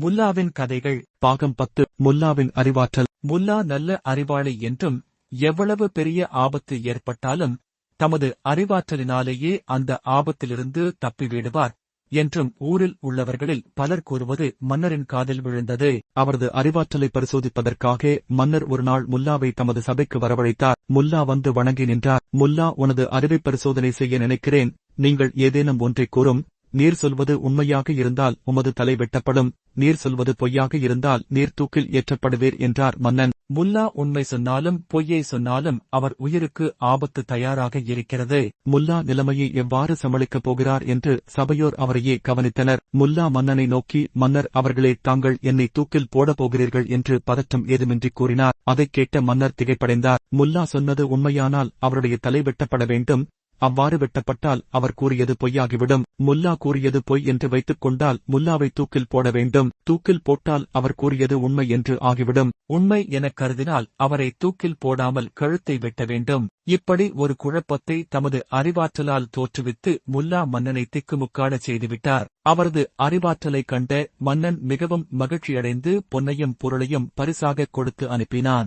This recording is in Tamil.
முல்லாவின் கதைகள். பாகம் பத்து முல்லாவின் அறிவாற்றல். முல்லா நல்ல அறிவாளி என்றும் எவ்வளவு பெரிய ஆபத்து ஏற்பட்டாலும் தமது அறிவாற்றலினாலேயே அந்த ஆபத்திலிருந்து தப்பிவிடுவார் என்றும் ஊரில் உள்ளவர்களில் பலர் கூறுவது மன்னரின் காதில் விழுந்தது. அவரது அறிவாற்றலை பரிசோதிப்பதற்காக மன்னர் ஒருநாள் முல்லாவை தமது சபைக்கு வரவழைத்தார். முல்லா வந்து வணங்கி நின்றார். முல்லா உனது அறிவை பரிசோதனை செய்ய நினைக்கிறேன். நீங்கள் ஏதேனும் ஒன்றைக் கூறும். நீர் சொல்வது உண்மையாக இருந்தால் உமது தலை வெட்டப்படும் நீர் சொல்வது பொய்யாக இருந்தால் நீர் தூக்கில் ஏற்றப்படுவீர் என்றார் மன்னன். முல்லா உண்மை சொன்னாலும் பொய்யை சொன்னாலும் அவர் உயிருக்கு ஆபத்து தயாராக இருக்கிறது. முல்லா நிலைமையை எவ்வாறு சமாளிக்கப் போகிறார் என்று சபையோர் அவரையே கவனித்தனர். முல்லா மன்னனை நோக்கி மன்னர் அவர்களே தாங்கள் என்னை தூக்கில் போடப் போகிறீர்கள் என்று பதற்றம் ஏதுமின்றி கூறினார். அதைக் கேட்ட மன்னர் திகைப்படைந்தார். முல்லா சொன்னது உண்மையானால் அவருடைய தலை வெட்டப்பட வேண்டும். அவ்வாறு வெட்டப்பட்டால் அவர் கூறியது பொய்யாகிவிடும். முல்லா கூறியது பொய் என்று வைத்துக் கொண்டால் முல்லாவை தூக்கில் போட வேண்டும். தூக்கில் போட்டால் அவர் கூறியது உண்மை என்று ஆகிவிடும். உண்மை எனக் கருதினால் அவரை தூக்கில் போடாமல் கழுத்தை வெட்ட வேண்டும். இப்படி ஒரு குழப்பத்தை தமது அறிவாற்றலால் தோற்றுவித்து முல்லா மன்னனை திக்குமுக்காடச் செய்துவிட்டார். அவரது அறிவாற்றலைக் கண்ட மன்னன் மிகவும் மகிழ்ச்சியடைந்து பொன்னையும் பொருளையும் பரிசாகக் கொடுத்து அனுப்பினான்.